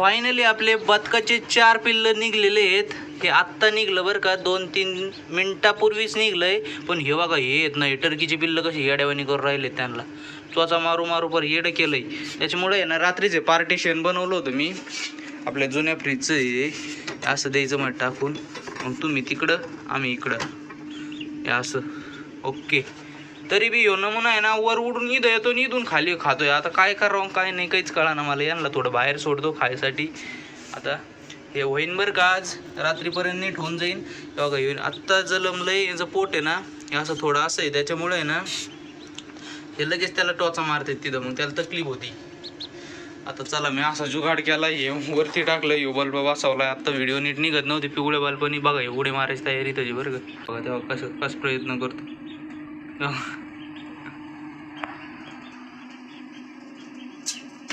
Finally आपले बदकाचे चार पिल्लं निघलेले आहेत. हे आत्ता निघलं बरं का. दोन तीन मिनटापूर्वीच निघलंय. पण हे बघा हे येत नाही. टर्कीची पिल्लं कशी येड्यावानी करून राहिले त्यांना. त्वचा मारू मारू पर येडं केलंय. त्याच्यामुळे आहे ना रात्रीचे पार्टिशन बनवलं होतं मी. आपल्या जुन्या फ्रीजचं हे असं द्यायचं मग टाकून. मग तुम्ही तिकडं आम्ही इकडं. हे असं. ओके तरी बी ह्यो नमुना आहे ना वर उडून इथं येतो आणि इथून खाली खातोय. आता काय करावं काय नाही काहीच कळा ना मला. यांना थोडं बाहेर सोडतो खायसाठी. आता हे होईन बरं का आज. रात्रीपर्यंत नीट होऊन जाईन. बघा येऊन आत्ता जलमलंय याचं पोट आहे ना हे असं थोडं असं आहे. त्याच्यामुळे आहे ना हे लगेच त्याला टोचा मारतात तिथं. मग त्याला तकलीफ होती. आता चला मी असा जुगाड केला हे वरती टाकलं हे बल्ब बसवलाय. आता व्हिडिओ नीट निघत नव्हते. पिवळे बल्बनी बघा हे उडी मारायची तयारी त्याची बरं का. बघा तेव्हा कसं कसं प्रयत्न करतो.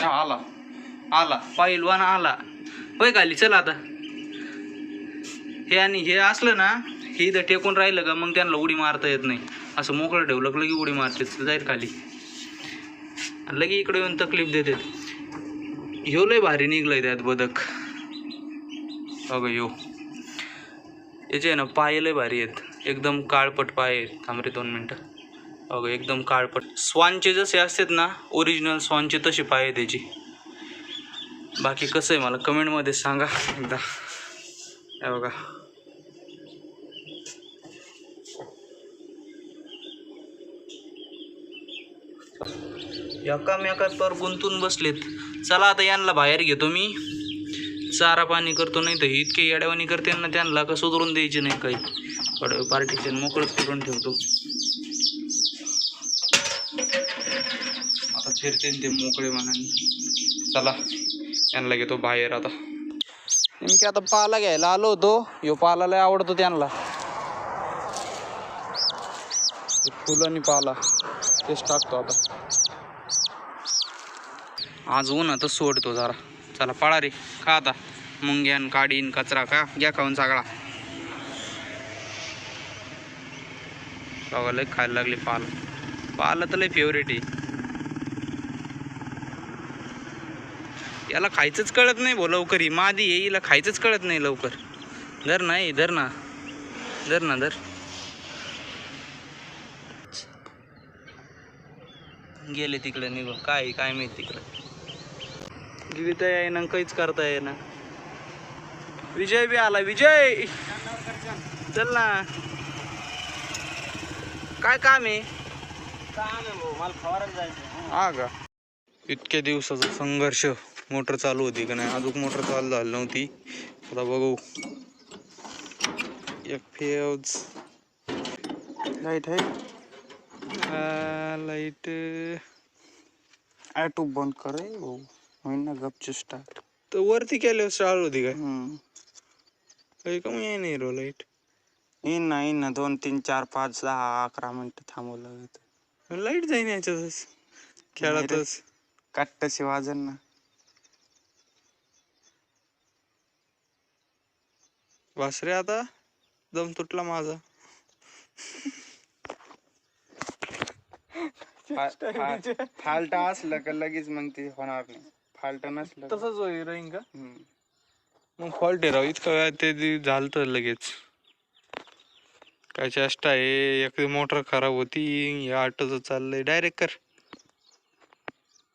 आला. आला. पहिलवान आला. होय खाली चला आता. हे आणि हे असलं ना हे इथं टेकून राहिलं का मग त्यांना उडी मारता येत नाही. असं मोकळं ठेवलं की लगे उडी मारते जाईल खाली. आणि लगे इकडे येऊन तकलीफ देतात. ह्यो लय भारी निघलंय त्यात बदक. अगं यो. याचे आहे ना पाय लय भारी आहेत. एकदम काळपट पाय आहेत. थांबरे दोन मिनटं. अगं एकदम काळपट. स्वानचे जसे असतात ना ओरिजिनल स्वानचे तसे पाय त्याची. बाकी कसं आहे मला कमेंटमध्ये सांगा एकदा. हे बघा. एकामेकात पर गुंतून बसलेत. चला आता यांना बाहेर घेतो मी. चारा पाणी करतो नाही तर इतके येड्यावानी करते ना त्यांना का सुधरून द्यायचे नाही काही. पार्टीशन मोकळंच करून ठेवतो. आता फिरते ते मोकळे मनाने. चला यांना घेतो बाहेर आता. नेमके आता पाला घ्यायला आलो होतो. यो पाला लय आवडतो त्यांना. फुलं आणि पाला तेच टाकतो आता. आज ऊन आता सोडतो जरा. चला पळा रे खा आता. मुंग्यान काडीन कचरा का घ्या खाऊन सगळा. बघा लय खायला लागले पाला. पाला तर लय फेवरेट आहे. याला खायचंच कळत नाही भो लवकर. ही मादी हिला खायचंच कळत नाही लवकर. धर ना हे धर ना. धर ना धर. गेले तिकडे निघून. काय काय माहीत तिकडे. गेली तर आहे ना काहीच करता येईना. विजय बी आला विजय! चल ना. काय काम आहे? हा का? इतक्या दिवसाचा संघर्ष. मोटर चालू होती का नाही? अजून मोटर चालू झाली नव्हती. आता बघू. एक फेज लाइट आहे? लाइट ऑटो बंद करे वो होईन ना गपचूप स्टार्ट तर वरती केल्यावर चालू होती काय? काही कमी आहे नाही रो लाइट येईन ना येईन ना. दोन तीन चार पाच दहा अकरा मिनिटं थांबवं लागत. लाइट जाईन याच्यातच. खेळातच. काट्टशी वाजन ना. वासरे आता दम तुटला माझा. फाल्ट असलं का लगेच मग ते होणार नाही. फाल्ट नसलं तसंच होईल राहीन का हम्म. मग फॉल्ट आहे राव इतकं ते दि- झालं तर लगेच. काय चेष्टा आहे एक मोटर खराब होती हे ऑटोचं चाललंय डायरेक्ट कर.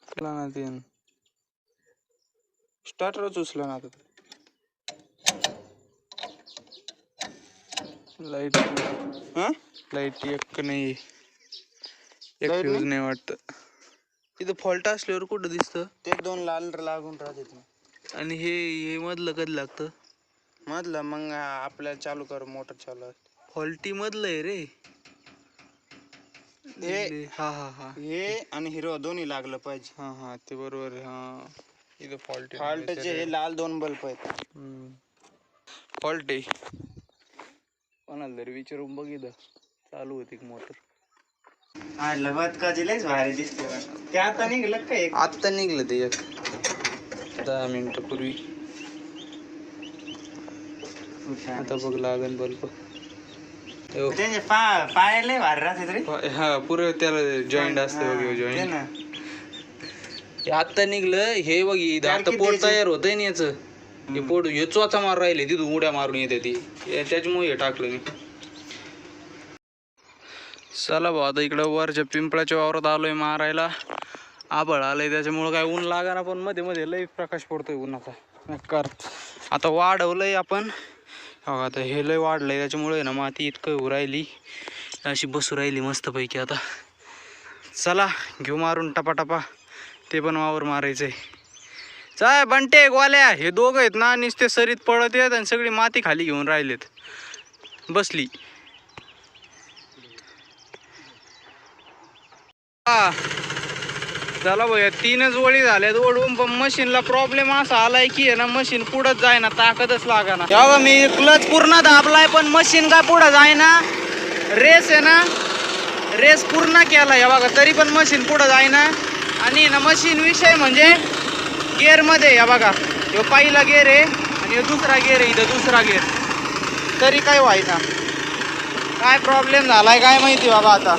केला ना ते. स्टार्टरच उचलं ना आता. लाइट हं? लाइट एक नाही. एक Light फ्यूज नाही? वाटत. इथं फॉल्ट असल्यावर कुठं दिसतं? ते दोन लाल लागून राहतात ना आणि हे हे मधलं कधी लागतं? मधलं मग आपल्याला चालू कर मोटर चालू. फॉल्टी मधलं आहे रे. हे हा हा हा. हे आणि हिरो दोन्ही लागलं पाहिजे. हा हा ते बरोबर आहे हा. इथं फॉल्ट फॉल्टचे हे लाल दोन बल्ब आहेत. फॉल्ट कोणाला तरी विचारून बघितलं चालू होती मोटर. बदकाची लयच भारी दिसते ते आता निघलं का एक? आत्ता निघलं ते एक. दहा मिनिटापूर्वी आता बघ लागन बल्ब त्यांचे पा पाय लय भारी राहतात रे हा पुरे त्याला जॉईंट असते बघ जॉईंट ना. हे आत्ता निघलं हे बघ इथं आता पोट तयार होतंय ना याचं. हे पोट हे चोचा मार राहिले तिथून उड्या मारून येते ती. हे त्याच्यामुळे हे टाकलं मी. चला भाऊ आता इकडं वरच्या पिंपळाच्या वावरात आलोय मारायला. आबळ आलंय त्याच्यामुळं काय ऊन लागणार पण मध्ये मध्ये लई प्रकाश पडतोय उन्हाचा. कर. आता वाढवलंय आपण. हो, आता हे लय वाढलंय त्याच्यामुळे ना माती इतकं होऊ राहिली. अशी बसू राहिली मस्तपैकी आता. चला घेऊ मारून टपाटपा. ते पण वावर मारायचं आहे साहेब बंटे गोल्या हे दोघं आहेत ना नुसते सरीत पडत येत आणि सगळी माती खाली घेऊन राहिलेत. बसली. हा. झाला भाऊ तीनच वळी झाल्यात. ओढून पण मशीनला प्रॉब्लेम असा आलाय की आहे ना मशीन पुढंच जायना ताकदच लागाना. तेव्हा मी क्लच पूर्ण दाबलाय पण मशीन काय पुढं जायना? रेस आहे ना? रेस पूर्ण केला या बघा तरी पण मशीन पुढं जायना. आणि ना मशीन विषय म्हणजे गेअरमध्ये या बघा. ह्यो पहिला गेअर आहे आणि ह्यो दुसरा गेअर आहे इथं दुसरा गेअर तरी काय व्हायचा काय प्रॉब्लेम झालाय काय माहिती बाबा आता?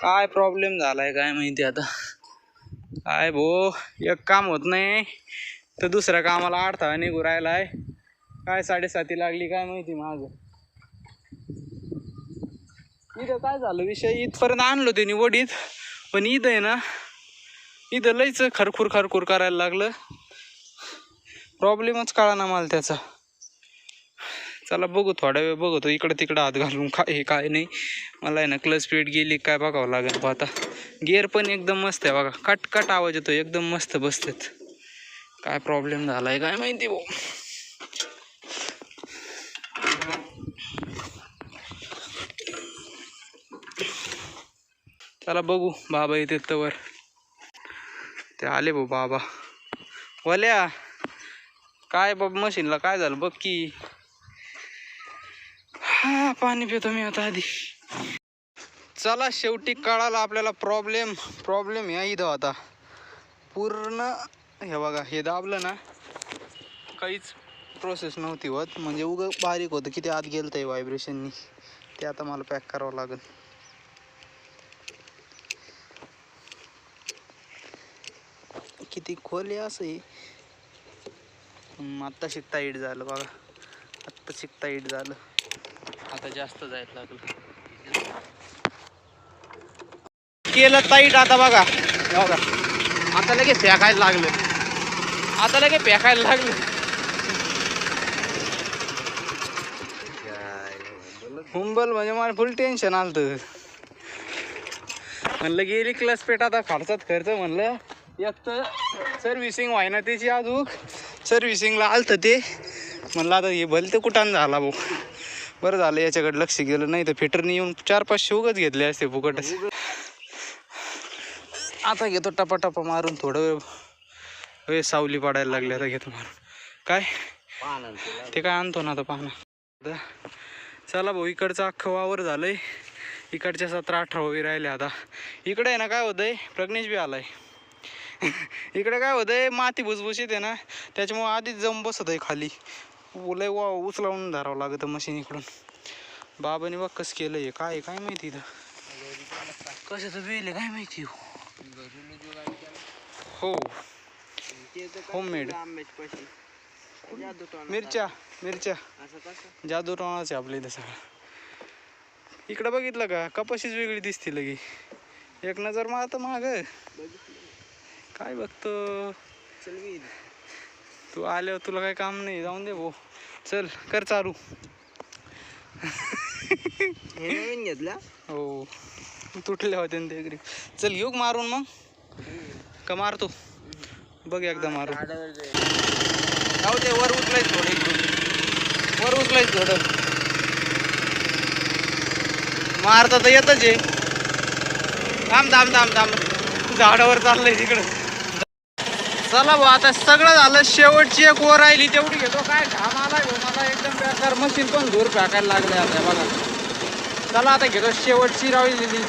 काय प्रॉब्लेम झालाय काय माहिती आता? काय भो एक काम होत नाही. तर दुसऱ्या कामाला अडथळा निघू राहिलाय. काय साडेसाती लागली काय माहिती माझं इथं काय झालं विषय इथपर्यंत आणलो त्यांनी वडीत. पण इथं आहे ना इथं लईच खरखूर खरखूर करायला लागलं. प्रॉब्लेमच कळा ना मला त्याचा. चला बघू थोडा वेळ बघतो इकडं तिकडं हात घालून काय हे काय नाही. मला आहे ना क्लच स्पीड गेली काय बघावं लागेल बा आता. गिअर पण एकदम मस्त आहे बघा. कट कट आवाज येतो एकदम मस्त बसतात काय प्रॉब्लेम झालाय काय माहिती भाऊ. चला बघू बाबा येते तवर. ते आले भाऊ बाबा. वल्या काय बाबा मशीनला काय झालं बघ की. हा पाणी पितो मी आता आधी. चला शेवटी कळाला आपल्याला प्रॉब्लेम प्रॉब्लेम या इथं आता. पूर्ण हे बघा हे दाबलं ना काहीच प्रोसेस नव्हती होत. म्हणजे उगं बारीक होतं. किती आत गेलं ते व्हायब्रेशननी ते आता मला पॅक करावं लागेल. ती खोल आहे असं आहे. आत्ता शिकता हिट झालं बघा. आत्ता शिकता हिट झालं. आता जास्त जायला लागलं. केलं ताईट आता बघा. बघा. आता लगे फेकायला लागलं. आता लगे फेकायला लागलं. हुंबल म्हणजे मला फुल टेन्शन आलं म्हणलं गेली क्लस पेट आता खर्चात खर्च म्हणलं. एक तर सर्व्हिसिंग व्हायना त्याची अजून. सर्व्हिसिंगला आलतं ते. म्हणलं आता हे भलते कुठान झाला भाऊ. बरं झालं याच्याकडे लक्ष गेलं. नाही तर फिटरनी येऊन चार पाचशे उगच घेतले असते फुकटच. आता घेतो टपा टपा मारून थोडं वेळ. वेळ सावली पाडायला लागली आता घेतो मारून. काय? ते काय आणतो ना आता पाहणं चला भाऊ इकडचं अख्खं वावर झालंय. इकडच्या सतरा अठरा वगैरे राहिले आता. इकडे आहे ना काय होतंय? प्रज्ञेश बी आलाय. इकडे काय होतंय माती भुसभुशीत आहे ना त्याच्यामुळे आधीच जम बसत आहे खाली. लय वा उचलावून धरावं लागतं मशीन इकडून. बाबाने बघ कसं केलं हे काय काय माहिती इथं? कशाचं वेळ आहे काय माहिती हो? होममेड मिरच्या मिरच्या. जादू टोणाचे आपल्या इथं सगळं. इकडं बघितलं का? कपाशीच वेगळी दिसते लगी. एक नजर मारत माग. काय बघतो? तू आल्यावर तुला काय काम नाही. जाऊन दे भाऊ. चल कर चालू घेतला? हो. तुटले होते ना ते grip. चल घेऊ मारून मग? का मारतो? बघ एकदा मारून. जाऊ दे वर उचलायच थोडं वर उचलायच थोडं. मारता तर येतच आहे. थांब थांब थांब थांब. झाडावर चाललंय तिकडं. चला भाऊ आता सगळं झालं. शेवटची एक वर राहिली तेवढी घेतो. काय घाम आलाय मला एकदम बेकार. मशीन पण धूर फेकायला लागले आता बघा. चला आता घेतो. शेवटची राहिलेली.